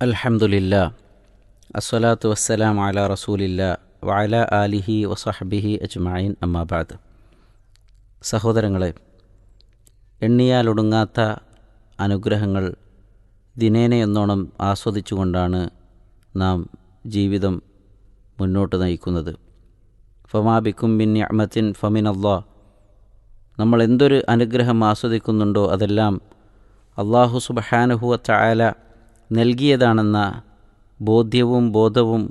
അൽഹംദുലില്ലാ അസ്സലാത്തു വസ്സലാം അല റസൂലില്ല വഅല ആലിഹി വസഹബിഹി അജ്മായിൻ അമ്മാബാദ് സഹോദരങ്ങളെ എണ്ണിയാലൊടുങ്ങാത്ത അനുഗ്രഹങ്ങൾ ദിനേനയെന്നോണം ആസ്വദിച്ചുകൊണ്ടാണ് നാം ജീവിതം മുന്നോട്ട് നയിക്കുന്നത്. ഫമാബിക്കും ബിൻ അഹമ്മത്തിൻ ഫമിൻ അള്ളാ നമ്മൾ എന്തൊരു അനുഗ്രഹം ആസ്വദിക്കുന്നുണ്ടോ അതെല്ലാം അള്ളാഹു സുബഹാനുഹുവ ചായാല നൽകിയതാണെന്ന ബോധ്യവും ബോധവും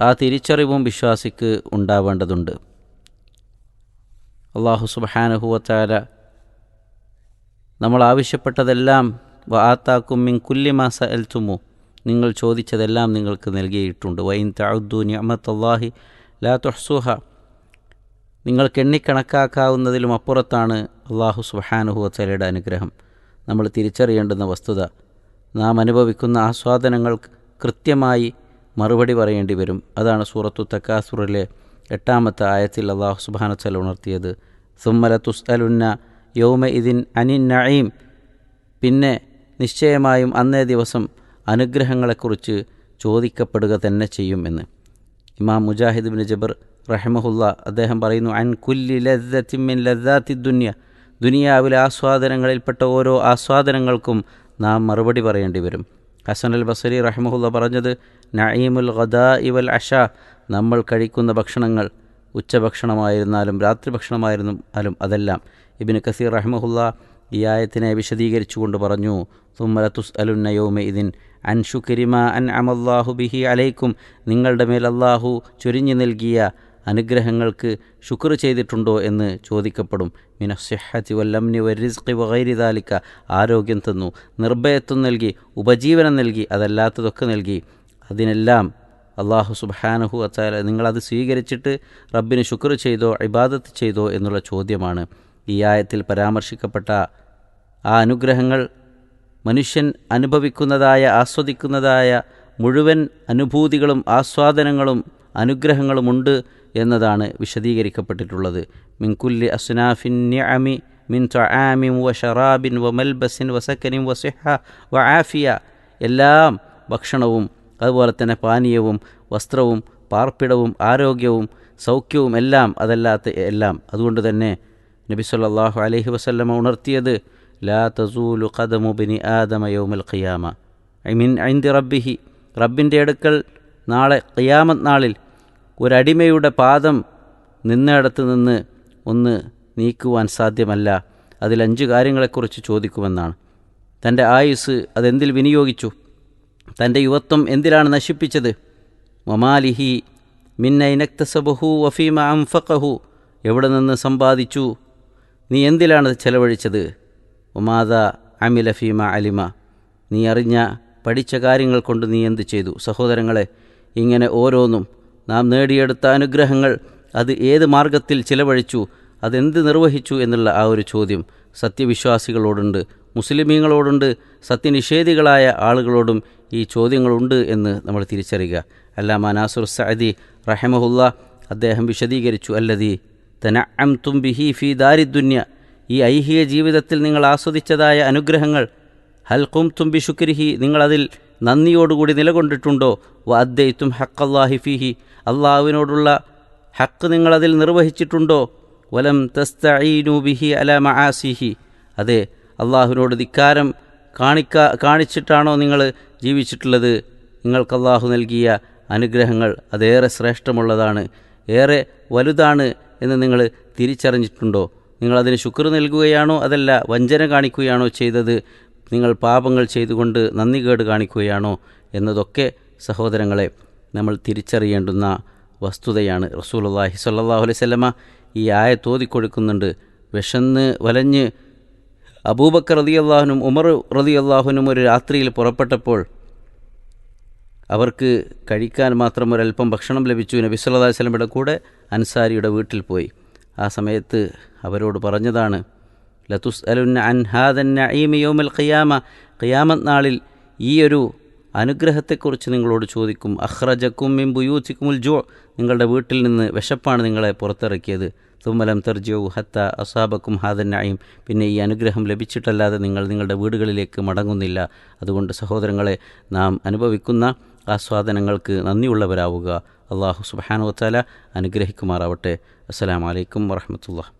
ആ തിരിച്ചറിവും വിശ്വാസിക്ക് ഉണ്ടാവേണ്ടതുണ്ട്. അള്ളാഹു സുബഹാനുഹുവ ചായാല നമ്മൾ ആവശ്യപ്പെട്ടതെല്ലാം വാത്താക്കും മിൻ കുല്യമാസ എൽത്തുമു നിങ്ങൾ ചോദിച്ചതെല്ലാം നിങ്ങൾക്ക് നൽകിയിട്ടുണ്ട്. വൈൻ തഅദ്ദു അള്ളാഹി ലാ തുഹ്സുഹ നിങ്ങൾക്ക് എണ്ണിക്കണക്കാക്കാവുന്നതിലും അപ്പുറത്താണ് അള്ളാഹു സുബാനുഹുവത്തലയുടെ അനുഗ്രഹം. നമ്മൾ തിരിച്ചറിയേണ്ടുന്ന വസ്തുത നാം അനുഭവിക്കുന്ന ആസ്വാദനങ്ങൾ കൃത്യമായി മറുപടി പറയേണ്ടി വരും. അതാണ് സൂറത്തു തക്കാസുറിലെ എട്ടാമത്തെ ആയത്തിൽ അള്ളാഹു സുബാനച്ചൽ ഉണർത്തിയത്. സുമ്മല തുസ്തലുന്ന യൗമ ഇതിൻ അനിൻ നഈം പിന്നെ നിശ്ചയമായും അന്നേ ദിവസം അനുഗ്രഹങ്ങളെക്കുറിച്ച് ചോദിക്കപ്പെടുക തന്നെ ചെയ്യും എന്ന്. ഇമാം മുജാഹിദ് ബിൻ ജബർ റഹമഹുല്ല അദ്ദേഹം പറയുന്നു അൻ കുല്ലി ലദ്ദത്തിമിൻ ലദ്ദാത്തി ദുന്യ. ദുനിയാവിലെ ആസ്വാദനങ്ങളിൽപ്പെട്ട ഓരോ ആസ്വാദനങ്ങൾക്കും നാം മറുപടി പറയേണ്ടി വരും. ഹസൻ അൽ ബസരി റഹ്മുല്ല പറഞ്ഞത് നഈമുൽ ഖദാ ഇവൽ അഷ നമ്മൾ കഴിക്കുന്ന ഭക്ഷണങ്ങൾ ഉച്ചഭക്ഷണമായിരുന്നാലും രാത്രി ഭക്ഷണമായിരുന്നാലും അതെല്ലാം. ഇബിന് കസീർ റഹ്മുല്ല ഈ ആയത്തിനെ വിശദീകരിച്ചുകൊണ്ട് പറഞ്ഞു തുമ്മല തുസ് അലുന്നയോമ അൻ ഷുക്കിരിമ അൻ അമല്ലാഹു ബിഹി അലൈക്കും. നിങ്ങളുടെ മേൽ അള്ളാഹു ചൊരിഞ്ഞു നൽകിയ അനുഗ്രഹങ്ങൾക്ക് ശുക്ർ ചെയ്തിട്ടുണ്ടോ എന്ന് ചോദിക്കപ്പെടും. മിനസ്സിഹത്തി വല്ലംനി വരിസ്കി വകൈരിതാലിക്ക ആരോഗ്യം തന്നു. നിർഭയത്വം നൽകി ഉപജീവനം നൽകി അതല്ലാത്തതൊക്കെ നൽകി. അതിനെല്ലാം അള്ളാഹു സുബാനഹു അച്ചാല നിങ്ങളത് സ്വീകരിച്ചിട്ട് റബ്ബിന് ശുക്ർ ചെയ്തോ ഇബാദത്ത് ചെയ്തോ എന്നുള്ള ചോദ്യമാണ്. ഈ ആയത്തിൽ പരാമർശിക്കപ്പെട്ട ആ അനുഗ്രഹങ്ങൾ മനുഷ്യൻ അനുഭവിക്കുന്നതായ ആസ്വദിക്കുന്നതായ മുഴുവൻ അനുഭൂതികളും ആസ്വാദനങ്ങളും അനുഗ്രഹങ്ങളുമുണ്ട് എന്നതാണ് വിശദീകരിക്കപ്പെട്ടിട്ടുള്ളത്. മിൻകുല്ലി അസ്നാഫിൻ നിഅമി മിൻ തൊആമിൻ വ ഷറാബിൻ വ മൽബസിൻ വസക്കനിൻ വസിഹ വ ആഫിയ. എല്ലാം ഭക്ഷണവും അതുപോലെ തന്നെ പാനീയവും വസ്ത്രവും പാർപ്പിടവും ആരോഗ്യവും സൗഖ്യവും എല്ലാം അതല്ലാത്ത എല്ലാം. അതുകൊണ്ട് തന്നെ നബി സല്ലാഹു അലഹി വസല്ലമ ഉണർത്തിയത് ലാ തസൂലു ഖദമു ബിനി ആദമ ഖിയാമ. ഐ മീൻ ഐന്തി റബ്ബിഹി. റബ്ബിന്റെ അടുക്കൽ നാളെ ഖിയാമത് നാളിൽ ഒരടിമയുടെ പാദം നിന്നിടത്ത് നിന്ന് ഒന്ന് നീക്കുവാൻ സാധ്യമല്ല. അതിൽ അഞ്ച് കാര്യങ്ങളെക്കുറിച്ച് ചോദിക്കുമെന്നാണ്. തന്റെ ആയുസ് അതെന്തിൽ വിനിയോഗിച്ചു? തന്റെ യുവത്വം എന്തിലാണ് നശിപ്പിച്ചത്? മമാലിഹി മിന്നൈനക്തസബഹു വഫീമ അംഫഖഹു. എവിടെ നിന്ന് സമ്പാദിച്ചു? നീ എന്തിലാണ് ചെലവഴിച്ചത്? ഒമാദ അമില ഫീമ അലിമ. നീ അറിഞ്ഞ പഠിച്ച കാര്യങ്ങൾ കൊണ്ട് നീ എന്ത് ചെയ്തു? സഹോദരങ്ങളെ ഇങ്ങനെ ഓരോന്നും നാം നേടിയെടുത്ത അനുഗ്രഹങ്ങൾ അത് ഏത് മാർഗത്തിൽ ചിലവഴിച്ചു അതെന്ത് നിർവഹിച്ചു എന്നുള്ള ആ ഒരു ചോദ്യം സത്യവിശ്വാസികളോടുണ്ട് മുസ്ലിമീങ്ങളോടുണ്ട് സത്യനിഷേധികളായ ആളുകളോടും ഈ ചോദ്യങ്ങളുണ്ട് എന്ന് നമ്മൾ തിരിച്ചറിയുക. അല്ലാമ നാസുർ സഅദി റഹമഹുല്ല അദ്ദേഹം വിശദീകരിച്ചു അല്ലതി തനഅം തുംബിഹി ഫി ദാരിദ്ദുന്യ ഈ ഐഹിക ജീവിതത്തിൽ നിങ്ങൾ ആസ്വദിച്ചതായ അനുഗ്രഹങ്ങൾ ഹൽക്കും തുമ്പി ശുക്രിഹി നിങ്ങളതിൽ നന്ദിയോടുകൂടി നിലകൊണ്ടിട്ടുണ്ടോ? വ അദ്ദൈത്തും ഹക്കല്ലാഹി ഫിഹി. അള്ളാഹുവിനോടുള്ള ഹക്ക് നിങ്ങളതിൽ നിർവഹിച്ചിട്ടുണ്ടോ? വലം തസ്തഈനു ബിഹി അല മആസിഹി. അതെ അള്ളാഹുവിനോട് ധിക്കാരം കാണിക്ക കാണിച്ചിട്ടാണോ നിങ്ങൾ ജീവിച്ചിട്ടുള്ളത്? നിങ്ങൾക്ക് അള്ളാഹു നൽകിയ അനുഗ്രഹങ്ങൾ അതേറെ ശ്രേഷ്ഠമുള്ളതാണ് ഏറെ വലുതാണ് എന്ന് നിങ്ങൾ തിരിച്ചറിഞ്ഞിട്ടുണ്ടോ? നിങ്ങളതിന് ശുക്ർ നൽകുകയാണോ അതല്ല വഞ്ചന കാണിക്കുകയാണോ ചെയ്തത്? നിങ്ങൾ പാപങ്ങൾ ചെയ്തുകൊണ്ട് നന്ദികേട് കാണിക്കുകയാണോ എന്നതൊക്കെ സഹോദരങ്ങളെ നമ്മൾ തിരിച്ചറിയേണ്ടുന്ന വസ്തുതയാണ്. റസൂലുള്ളാഹി സ്വല്ലല്ലാഹു അലൈഹി സ്വലമ ഈ ആയ തോതിക്കൊടുക്കുന്നുണ്ട് വിശന്ന് വലഞ്ഞ് അബൂബക്കർ റതി അള്ളാഹുനും ഉമർ റതി അള്ളാഹുനും ഒരു രാത്രിയിൽ പുറപ്പെട്ടപ്പോൾ അവർക്ക് കഴിക്കാൻ മാത്രം ഒരല്പം ഭക്ഷണം ലഭിച്ചു. നബി സല്ലല്ലാഹു അലൈഹി വസല്ലമയുടെ കൂടെ അൻസാരിയുടെ വീട്ടിൽ പോയി. ആ സമയത്ത് അവരോട് പറഞ്ഞതാണ് ലതുസ് അൻ ഹാദൻ നഈമി യോമൽ ഖിയാമ. ഖിയാമത്ത് നാളിൽ ഈ ഒരു അനുഗ്രഹത്തെക്കുറിച്ച് നിങ്ങളോട് ചോദിക്കും. അഹ്റജക്കും മിം ബുയൂത്തിക്കുമുൽ ജോ. നിങ്ങളുടെ വീട്ടിൽ നിന്ന് വിശപ്പാണ് നിങ്ങളെ പുറത്തിറക്കിയത്. തുമ്മലം തെർജിയു ഹത്ത അസാബക്കും ഹാദന്നായും പിന്നെ ഈ അനുഗ്രഹം ലഭിച്ചിട്ടല്ലാതെ നിങ്ങൾ നിങ്ങളുടെ വീടുകളിലേക്ക് മടങ്ങുന്നില്ല. അതുകൊണ്ട് സഹോദരങ്ങളെ നാം അനുഭവിക്കുന്ന ആസ്വാദനങ്ങൾക്ക് നന്ദിയുള്ളവരാവുക. അള്ളാഹു സുബാനുവത്താല അനുഗ്രഹിക്കുമാറാവട്ടെ. അസ്സലാമു അലൈക്കും വറഹമത്തുള്ള